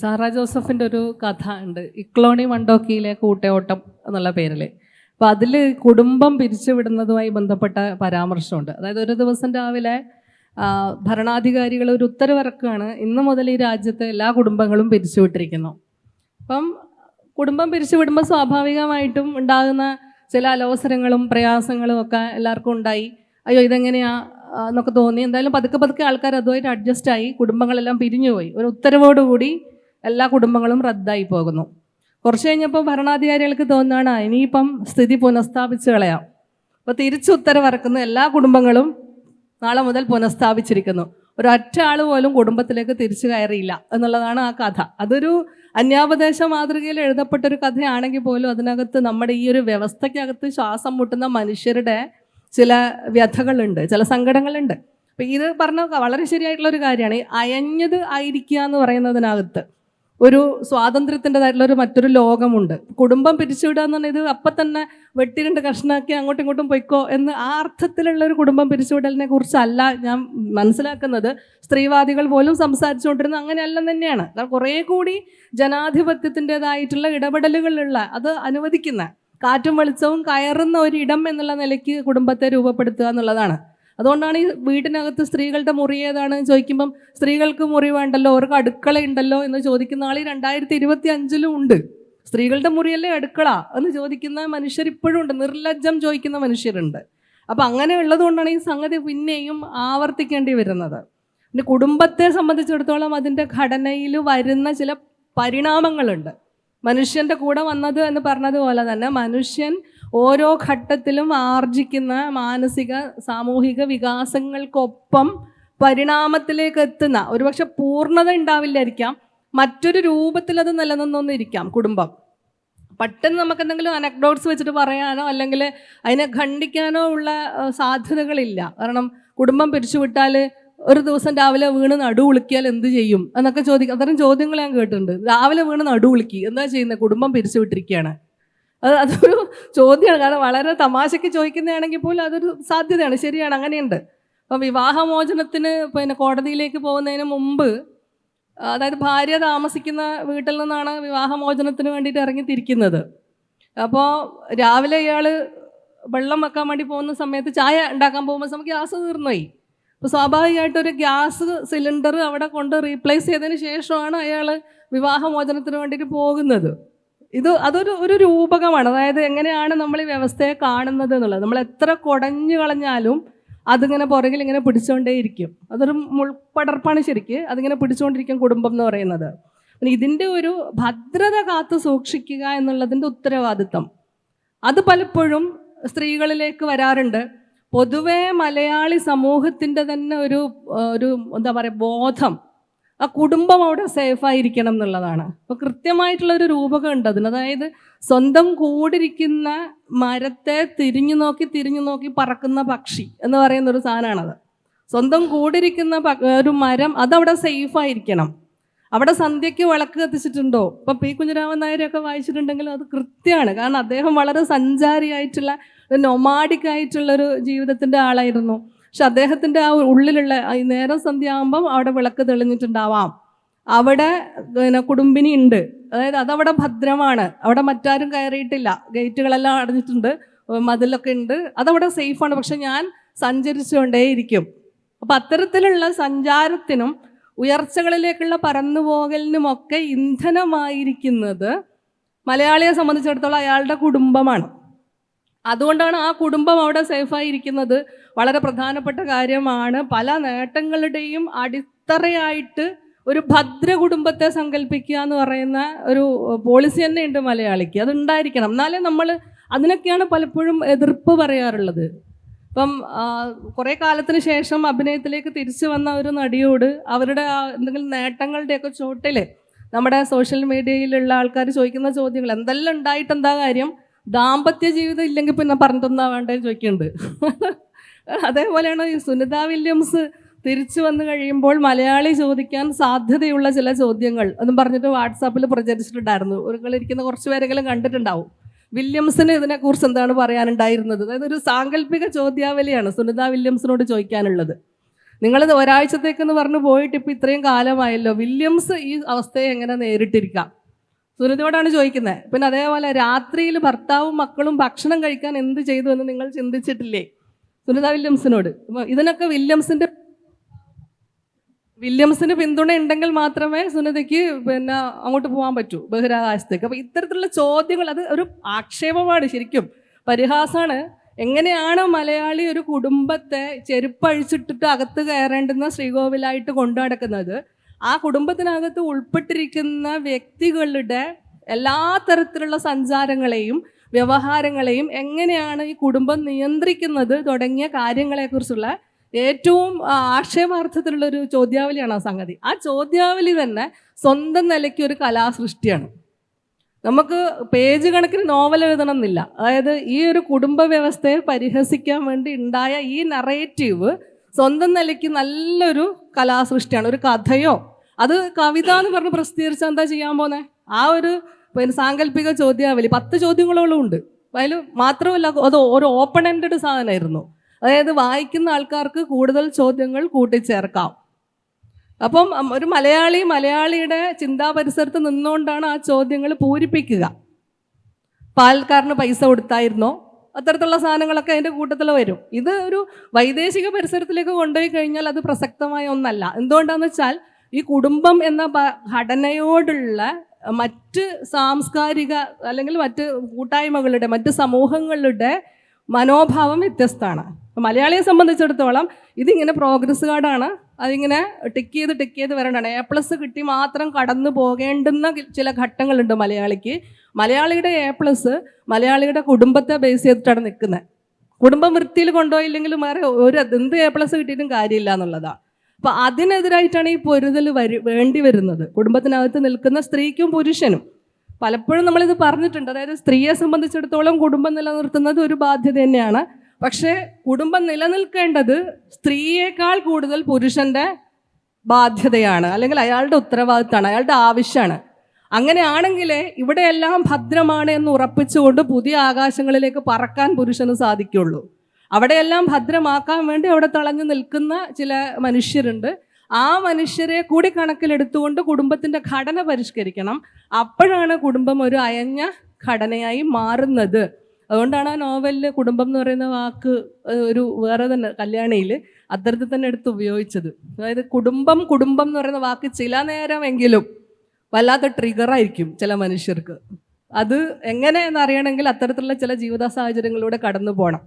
Sara ജോസഫിന്റെ ഒരു കഥ ഉണ്ട്. ഇക്ലോണി മണ്ടോക്കിയിലെ കൂട്ടയോട്ടം എന്നുള്ള പേരിൽ അപ്പോൾ അതിൽ കുടുംബം പിരിച്ചുവിടുന്നതുമായി ബന്ധപ്പെട്ട പരാമർശമുണ്ട്. അതായത് ഒരു ദിവസം രാവിലെ ഭരണാധികാരികൾ ഒരു ഉത്തരവിറക്കുകയാണ്. ഇന്ന് മുതൽ ഈ രാജ്യത്തെ എല്ലാ കുടുംബങ്ങളും പിരിച്ചുവിട്ടിരിക്കുന്നു. അപ്പം കുടുംബം പിരിച്ചുവിടുമ്പോൾ സ്വാഭാവികമായിട്ടും ഉണ്ടാകുന്ന ചില അലോസരങ്ങളും പ്രയാസങ്ങളും ഒക്കെ എല്ലാവർക്കും ഉണ്ടായി. അയ്യോ ഇതെങ്ങനെയാ എന്നൊക്കെ തോന്നി. എന്തായാലും പതുക്കെ പതുക്കെ ആൾക്കാർ അതുമായിട്ട് അഡ്ജസ്റ്റ് ആയി. കുടുംബങ്ങളെല്ലാം പിരിഞ്ഞുപോയി. ഒരു ഉത്തരവോടുകൂടി എല്ലാ കുടുംബങ്ങളും റദ്ദായി പോകുന്നു. കുറച്ച് കഴിഞ്ഞപ്പോൾ ഭരണാധികാരികൾക്ക് തോന്നുകയാണ് ഇനിയിപ്പം സ്ഥിതി പുനഃസ്ഥാപിച്ചു കളയാം. അപ്പോൾ തിരിച്ചു ഉത്തരവിറക്കുന്ന എല്ലാ കുടുംബങ്ങളും നാളെ മുതൽ പുനഃസ്ഥാപിച്ചിരിക്കുന്നു. ഒരൊറ്റ ആൾ പോലും കുടുംബത്തിലേക്ക് തിരിച്ചു കയറിയില്ല എന്നുള്ളതാണ് ആ കഥ. അതൊരു അന്യാപദേശ മാതൃകയിൽ എഴുതപ്പെട്ട ഒരു കഥയാണെങ്കിൽ പോലും അതിനകത്ത് നമ്മുടെ ഈ ഒരു വ്യവസ്ഥയ്ക്കകത്ത് ശ്വാസം മുട്ടുന്ന മനുഷ്യരുടെ ചില വ്യഥകളുണ്ട് ചില സങ്കടങ്ങളുണ്ട്. അപ്പം ഇത് പറഞ്ഞ വളരെ ശരിയായിട്ടുള്ള ഒരു കാര്യമാണ്. അയഞ്ഞത് ആയിരിക്കുക എന്ന് പറയുന്നതിനകത്ത് ഒരു സ്വാതന്ത്ര്യത്തിന്റെതായിട്ടുള്ള ഒരു മറ്റൊരു ലോകമുണ്ട്. കുടുംബം പിരിച്ചുവിടുക എന്ന് പറഞ്ഞാൽ ഇത് അപ്പം തന്നെ വെട്ടി കഷ്ണാക്കി അങ്ങോട്ടും ഇങ്ങോട്ടും പൊയ്ക്കോ എന്ന് ആ അർത്ഥത്തിലുള്ള ഒരു കുടുംബം പിരിച്ചുവിടലിനെ കുറിച്ചല്ല ഞാൻ മനസ്സിലാക്കുന്നത്. സ്ത്രീവാദികൾ പോലും സംസാരിച്ചുകൊണ്ടിരുന്നത് അങ്ങനെയല്ല തന്നെയാണ്. കുറേ കൂടി ജനാധിപത്യത്തിന്റെതായിട്ടുള്ള ഇടപെടലുകളുള്ള അത് അനുവദിക്കുന്ന കാറ്റും വെളിച്ചവും കയറുന്ന ഒരു ഇടം എന്നുള്ള നിലയ്ക്ക് കുടുംബത്തെ രൂപപ്പെടുത്തുക എന്നുള്ളതാണ്. അതുകൊണ്ടാണ് ഈ വീട്ടിനകത്ത് സ്ത്രീകളുടെ മുറി ഏതാണ് ചോദിക്കുമ്പം സ്ത്രീകൾക്ക് മുറി വേണ്ടല്ലോ അവർക്ക് അടുക്കള ഉണ്ടല്ലോ എന്ന് ചോദിക്കുന്ന ആൾ ഈ രണ്ടായിരത്തി ഇരുപത്തി അഞ്ചിലും ഉണ്ട്. സ്ത്രീകളുടെ മുറിയല്ലേ അടുക്കള എന്ന് ചോദിക്കുന്ന മനുഷ്യർ ഇപ്പോഴും ഉണ്ട്. നിർലജ്ജം ചോദിക്കുന്ന മനുഷ്യരുണ്ട്. അപ്പം അങ്ങനെ ഉള്ളതുകൊണ്ടാണ് ഈ സംഗതി പിന്നെയും ആവർത്തിക്കേണ്ടി വരുന്നത്. പിന്നെ കുടുംബത്തെ സംബന്ധിച്ചിടത്തോളം അതിന്റെ ഘടനയിൽ വരുന്ന ചില പരിണാമങ്ങളുണ്ട്. മനുഷ്യന്റെ കൂടെ വന്നത് എന്ന് പറഞ്ഞതുപോലെ തന്നെ മനുഷ്യൻ ഓരോ ഘട്ടത്തിലും ആർജിക്കുന്ന മാനസിക സാമൂഹിക വികാസങ്ങൾക്കൊപ്പം പരിണാമത്തിലേക്ക് എത്തുന്ന ഒരുപക്ഷെ പൂർണത ഉണ്ടാവില്ലായിരിക്കാം മറ്റൊരു രൂപത്തിൽ അത് നിലനിന്നൊന്നിരിക്കാം കുടുംബം. പെട്ടെന്ന് നമുക്ക് എന്തെങ്കിലും അനക്ഡോട്ട്സ് വെച്ചിട്ട് പറയാനോ അല്ലെങ്കിൽ അതിനെ ഖണ്ഡിക്കാനോ ഉള്ള സാധ്യതകളില്ല. കാരണം കുടുംബം പിരിച്ചുവിട്ടാൽ ഒരു ദിവസം രാവിലെ വീണ് നടു വിളിക്കിയാൽ എന്ത് ചെയ്യും? എന്നൊക്കെ ചോദിക്കും അത്തരം ചോദ്യങ്ങൾ ഞാൻ കേട്ടിട്ടുണ്ട്. രാവിലെ വീണ് നടു വിളിക്കി എന്താ ചെയ്യുന്നത് കുടുംബം പിരിച്ചുവിട്ടിരിക്കുകയാണ് അത് അതൊരു ചോദ്യമാണ്. കാരണം വളരെ തമാശയ്ക്ക് ചോദിക്കുന്നതാണെങ്കിൽ പോലും അതൊരു സാധ്യതയാണ്. ശരിയാണ് അങ്ങനെയുണ്ട്. അപ്പം വിവാഹമോചനത്തിന് പിന്നെ കോടതിയിലേക്ക് പോകുന്നതിന് മുമ്പ് അതായത് ഭാര്യ താമസിക്കുന്ന വീട്ടിൽ നിന്നാണ് വിവാഹമോചനത്തിന് വേണ്ടിയിട്ട് ഇറങ്ങിത്തിരിക്കുന്നത്. അപ്പോൾ രാവിലെ ഇയാൾ വെള്ളം വെക്കാൻ വേണ്ടി പോകുന്ന സമയത്ത് ചായ ഉണ്ടാക്കാൻ പോകുമ്പോൾ സമയത്ത് ഗ്യാസ് തീർന്നുപോയി. അപ്പോൾ സ്വാഭാവികമായിട്ട് ഒരു ഗ്യാസ് സിലിണ്ടർ അവിടെ കൊണ്ട് റീപ്ലേസ് ചെയ്തതിന് ശേഷമാണ് അയാൾ വിവാഹമോചനത്തിന് വേണ്ടിയിട്ട് പോകുന്നത്. ഇത് അതൊരു ഒരു രൂപകമാണ്. അതായത് എങ്ങനെയാണ് നമ്മൾ ഈ വ്യവസ്ഥയെ കാണുന്നത് എന്നുള്ളത്. നമ്മൾ എത്ര കുടഞ്ഞു കളഞ്ഞാലും അതിങ്ങനെ പുറകിൽ ഇങ്ങനെ പിടിച്ചുകൊണ്ടേയിരിക്കും അതൊരു മുൾപ്പടർപ്പാണ് ശരിക്ക്. അതിങ്ങനെ പിടിച്ചുകൊണ്ടിരിക്കും കുടുംബം എന്ന് പറയുന്നത്. ഇതിന്റെ ഒരു ഭദ്രത കാത്തു സൂക്ഷിക്കുക എന്നുള്ളതിന്റെ ഉത്തരവാദിത്തം. അത് പലപ്പോഴും സ്ത്രീകളിലേക്ക് വരാറുണ്ട്. പൊതുവേ മലയാളി സമൂഹത്തിന്റെ തന്നെ ഒരു ഒരു എന്താ പറയുക ബോധം ആ കുടുംബം അവിടെ സേഫായിരിക്കണം എന്നുള്ളതാണ്. അപ്പോൾ കൃത്യമായിട്ടുള്ള ഒരു രൂപകം ഉണ്ട് അതിന്. അതായത് സ്വന്തം കൂടിരിക്കുന്ന മരത്തെ തിരിഞ്ഞു നോക്കി തിരിഞ്ഞു നോക്കി പറക്കുന്ന പക്ഷി എന്ന് പറയുന്ന ഒരു സാധനമാണത്. സ്വന്തം കൂടിരിക്കുന്ന ഒരു മരം അതവിടെ സേഫായിരിക്കണം അവിടെ സന്ധ്യയ്ക്ക് വിളക്ക് കത്തിച്ചിട്ടുണ്ടോ? ഇപ്പൊ പി. കുഞ്ഞിരാമൻ നായരൊക്കെ വായിച്ചിട്ടുണ്ടെങ്കിൽ അത് കൃത്യമാണ്. കാരണം അദ്ദേഹം വളരെ സഞ്ചാരിയായിട്ടുള്ള നൊമാഡിക് ആയിട്ടുള്ളൊരു ജീവിതത്തിന്റെ ആളായിരുന്നു. പക്ഷെ അദ്ദേഹത്തിന്റെ ആ ഉള്ളിലുള്ള ഈ നേരം സന്ധ്യ ആകുമ്പം അവിടെ വിളക്ക് തെളിഞ്ഞിട്ടുണ്ടാവാം. അവിടെ പിന്നെ കുടുംബിനി ഉണ്ട്. അതായത് അതവിടെ ഭദ്രമാണ്. അവിടെ മറ്റാരും കയറിയിട്ടില്ല. ഗേറ്റുകളെല്ലാം അടഞ്ഞിട്ടുണ്ട്. മതിലൊക്കെ ഉണ്ട്. അതവിടെ സേഫാണ്. പക്ഷെ ഞാൻ സഞ്ചരിച്ചുകൊണ്ടേയിരിക്കും. അപ്പം അത്തരത്തിലുള്ള സഞ്ചാരത്തിനും ഉയർച്ചകളിലേക്കുള്ള പറന്നുപോകലിനുമൊക്കെ ഇന്ധനമായിരിക്കുന്നത് മലയാളിയെ സംബന്ധിച്ചിടത്തോളം അയാളുടെ കുടുംബമാണ്. അതുകൊണ്ടാണ് ആ കുടുംബം അവിടെ സേഫായി ഇരിക്കുന്നത്. വളരെ പ്രധാനപ്പെട്ട കാര്യമാണ്. പല നേട്ടങ്ങളുടെയും അടിത്തറയായിട്ട് ഒരു ഭദ്ര കുടുംബത്തെ സങ്കല്പിക്കുക എന്ന് പറയുന്ന ഒരു പോളിസി തന്നെ ഉണ്ട് മലയാളിക്ക്. അത് ഉണ്ടായിരിക്കണം. എന്നാലേ നമ്മൾ അതിനൊക്കെയാണ് പലപ്പോഴും എതിർപ്പ് പറയാറുള്ളത്. ഇപ്പം കുറേ കാലത്തിന് ശേഷം അഭിനയത്തിലേക്ക് തിരിച്ചു വന്ന ഒരു നടിയോട് അവരുടെ എന്തെങ്കിലും നേട്ടങ്ങളുടെയൊക്കെ ചോട്ടിൽ നമ്മുടെ സോഷ്യൽ മീഡിയയിലുള്ള ആൾക്കാർ ചോദിക്കുന്ന ചോദ്യങ്ങൾ എന്തെല്ലാം ഉണ്ടായിട്ട് എന്താ കാര്യം? ദാമ്പത്യ ജീവിതം ഇല്ലെങ്കിൽ പിന്നെ പറഞ്ഞിട്ടൊന്നാ വേണ്ടതെന്ന് ചോദിക്കുന്നുണ്ട് അതേപോലെയാണ് ഈ സുനിത വില്യംസ് തിരിച്ചു വന്നു കഴിയുമ്പോൾ മലയാളി ചോദിക്കാൻ സാധ്യതയുള്ള ചില ചോദ്യങ്ങൾ. എന്നും പറഞ്ഞിട്ട് വാട്സാപ്പിൽ പ്രചരിച്ചിട്ടുണ്ടായിരുന്നു. ഒരുങ്ങളിരിക്കുന്ന കുറച്ച് പേരെങ്കിലും കണ്ടിട്ടുണ്ടാവും. വില്യംസിന് ഇതിനെക്കുറിച്ച് എന്താണ് പറയാനുണ്ടായിരുന്നത്? അതായത് ഒരു സാങ്കല്പിക ചോദ്യാവലിയാണ് സുനിത വില്യംസിനോട് ചോദിക്കാനുള്ളത്. നിങ്ങൾ ഒരാഴ്ചത്തേക്കെന്ന് പറഞ്ഞ് പോയിട്ട് ഇപ്പം ഇത്രയും കാലമായല്ലോ. വില്യംസ് ഈ അവസ്ഥയെ എങ്ങനെ നേരിട്ടിരിക്കാം? സുനിതയോടാണ് ചോദിക്കുന്നത് പിന്നെ അതേപോലെ രാത്രിയിൽ ഭർത്താവും മക്കളും ഭക്ഷണം കഴിക്കാൻ എന്ത് ചെയ്തു എന്ന് നിങ്ങൾ ചിന്തിച്ചിട്ടില്ലേ? സുനിത വില്യംസിനോട്. ഇതിനൊക്കെ വില്യംസിന്റെ വില്യംസിന് പിന്തുണ ഉണ്ടെങ്കിൽ മാത്രമേ സുനിതയ്ക്ക് പിന്നെ അങ്ങോട്ട് പോകാൻ പറ്റൂ ബഹിരാകാശത്തേക്ക്. അപ്പോൾ ഇത്തരത്തിലുള്ള ചോദ്യങ്ങൾ അത് ഒരു ആക്ഷേപമാണ് ശരിക്കും. പരിഹാസമാണ് എങ്ങനെയാണ് മലയാളി ഒരു കുടുംബത്തെ ചെരുപ്പഴിച്ചിട്ടിട്ട് അകത്ത് കയറേണ്ടുന്ന ശ്രീകോവിലായിട്ട് കൊണ്ടു നടക്കുന്നത്? ആ കുടുംബത്തിനകത്ത് ഉൾപ്പെട്ടിരിക്കുന്ന വ്യക്തികളുടെ എല്ലാ തരത്തിലുള്ള സഞ്ചാരങ്ങളെയും വ്യവഹാരങ്ങളെയും എങ്ങനെയാണ് ഈ കുടുംബം നിയന്ത്രിക്കുന്നത് തുടങ്ങിയ കാര്യങ്ങളെക്കുറിച്ചുള്ള ഏറ്റവും ആക്ഷേപാർത്ഥത്തിലുള്ളൊരു ചോദ്യാവലിയാണ് ആ സംഗതി. ആ ചോദ്യാവലി തന്നെ സ്വന്തം നിലയ്ക്ക് ഒരു കലാസൃഷ്ടിയാണ്. നമുക്ക് പേജ് കണക്കിന് നോവൽ എഴുതണം എന്നില്ല അതായത് ഈ ഒരു കുടുംബ വ്യവസ്ഥയെ പരിഹസിക്കാൻ വേണ്ടി ഉണ്ടായ ഈ നറേറ്റീവ് സ്വന്തം നിലയ്ക്ക് നല്ലൊരു കലാസൃഷ്ടിയാണ് ഒരു കഥയോ? അത് കവിത എന്ന് പറഞ്ഞ് പ്രസിദ്ധീകരിച്ചാൽ എന്താ ചെയ്യാൻ പോന്നെ? ആ ഒരു പിന്നെ സാങ്കല്പിക ചോദ്യാവലി പത്ത് ചോദ്യങ്ങളോളം ഉണ്ട്. അതിൽ മാത്രമല്ല അത് ഒരു ഓപ്പൺ എൻഡഡ് സാധനമായിരുന്നു. അതായത് വായിക്കുന്ന ആൾക്കാർക്ക് കൂടുതൽ ചോദ്യങ്ങൾ കൂട്ടിച്ചേർക്കാം. അപ്പം ഒരു മലയാളി മലയാളിയുടെ ചിന്താ പരിസരത്ത് നിന്നുകൊണ്ടാണ് ആ ചോദ്യങ്ങൾ പൂരിപ്പിക്കുക. പാൽക്കാരന് പൈസ കൊടുത്തായിരുന്നോ? അത്തരത്തിലുള്ള സാധനങ്ങളൊക്കെ അതിന്റെ കൂട്ടത്തിൽ വരും. ഇത് ഒരു വൈദേശിക പരിസരത്തിലേക്ക് കൊണ്ടുപോയി കഴിഞ്ഞാൽ അത് പ്രസക്തമായ ഒന്നല്ല. എന്തുകൊണ്ടാണെന്ന് വെച്ചാൽ ഈ കുടുംബം എന്ന ഘടനയോടുള്ള മറ്റ് സാംസ്കാരിക അല്ലെങ്കിൽ മറ്റ് കൂട്ടായ്മകളുടെ മറ്റ് സമൂഹങ്ങളുടെ മനോഭാവം വ്യത്യസ്തമാണ് മലയാളിയെ സംബന്ധിച്ചിടത്തോളം ഇതിങ്ങനെ പ്രോഗ്രസ് കാർഡാണ്. അതിങ്ങനെ ടിക്ക് ചെയ്ത് ടിക്ക് ചെയ്ത് വരേണ്ടതാണ്. എ പ്ലസ് കിട്ടി മാത്രം കടന്നു പോകേണ്ടുന്ന ചില ഘട്ടങ്ങളുണ്ട് മലയാളിക്ക്. മലയാളിയുടെ എ പ്ലസ് മലയാളിയുടെ കുടുംബത്തെ ബേസ് ചെയ്തിട്ടാണ് നിൽക്കുന്നത് കുടുംബം വൃത്തിയിൽ കൊണ്ടുപോയില്ലെങ്കിലും വേറെ ഒരു എന്ത് എ പ്ലസ് കിട്ടിയിട്ടും കാര്യമില്ല എന്നുള്ളതാണ് അപ്പോൾ അതിനെതിരായിട്ടാണ് ഈ പൊരുതൽ വരു വേണ്ടി വരുന്നത്. കുടുംബത്തിനകത്ത് നിൽക്കുന്ന സ്ത്രീക്കും പുരുഷനും. പലപ്പോഴും നമ്മളിത് പറഞ്ഞിട്ടുണ്ട്. അതായത് സ്ത്രീയെ സംബന്ധിച്ചിടത്തോളം കുടുംബം നിലനിർത്തുന്നത് ഒരു ബാധ്യത തന്നെയാണ്. പക്ഷേ കുടുംബം നിലനിൽക്കേണ്ടത് സ്ത്രീയേക്കാൾ കൂടുതൽ പുരുഷന്റെ ബാധ്യതയാണ്. അല്ലെങ്കിൽ അയാളുടെ ഉത്തരവാദിത്തമാണ് അയാളുടെ ആവശ്യമാണ്. അങ്ങനെയാണെങ്കിലേ ഇവിടെയെല്ലാം ഭദ്രമാണ് എന്ന് ഉറപ്പിച്ചുകൊണ്ട് പുതിയ ആകാശങ്ങളിലേക്ക് പറക്കാൻ പുരുഷന് സാധിക്കുള്ളൂ. അവിടെയെല്ലാം ഭദ്രമാക്കാൻ വേണ്ടി അവിടെ തളഞ്ഞു നിൽക്കുന്ന ചില മനുഷ്യരുണ്ട്. ആ മനുഷ്യരെ കൂടി കണക്കിലെടുത്തുകൊണ്ട് കുടുംബത്തിന്റെ ഘടന പരിഷ്കരിക്കണം. അപ്പോഴാണ് കുടുംബം ഒരു അയഞ്ഞ ഘടനയായി മാറുന്നത്. അതുകൊണ്ടാണ് ആ നോവലിൽ കുടുംബം എന്ന് പറയുന്ന വാക്ക് ഒരു വേറെ തന്നെ കല്യാണിയിൽ അത്തരത്തിൽ തന്നെ എടുത്ത് ഉപയോഗിച്ചത്. അതായത് കുടുംബം കുടുംബം എന്ന് പറയുന്ന വാക്ക് ചില നേരമെങ്കിലും വല്ലാത്ത ട്രിഗറായിരിക്കും ചില മനുഷ്യർക്ക്. അത് എങ്ങനെയെന്ന് എന്നറിയണമെങ്കിൽ അത്തരത്തിലുള്ള ചില ജീവിത സാഹചര്യങ്ങളിലൂടെ കടന്നു പോകണം